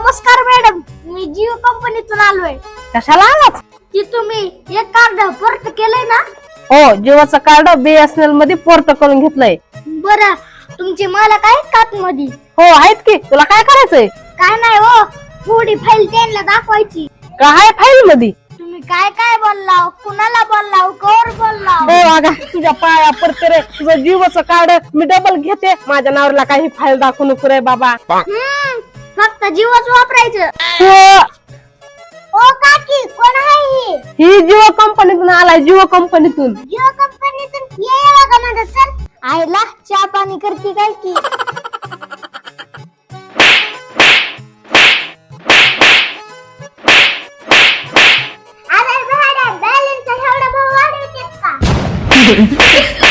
मी जिओ कंपनीतून आलोय. कशाला आलाच की तुम्ही एक कार्ड पोर्ट केलंय ना? हो जिओचं कार्ड बीएसएनएलमध्ये पोर्ट करून घेतलंय. बरं तुमचे मालक आहेत का आतमध्ये? हो आहेत की. तुला काय करायचंय? काय नाही हो थोडी फाईल त्यांना दाखवायची. काय फाईल मध्ये तुम्ही काय काय बोललाव? कुणाला बोललाव? कवर बोललाव? हो अगा तुझ्या पाया पडते रे. तुझं जीवचं कार्ड मी डबल घेते. माझ्या नावाला काही फाईल दाखवू नको रे बाबा. हम्म, फक्त जीवच वापरायचं. हो, ओ काकी कोण आहे ही? ही जिओ कंपनीतून आलाय जिओ कंपनीतून. जिओ कंपनीतून? ये का माझं सर आईला चहा पाणी करते काय की? अरे बॅलन्स एवढा भाऊ वाढवतेस का?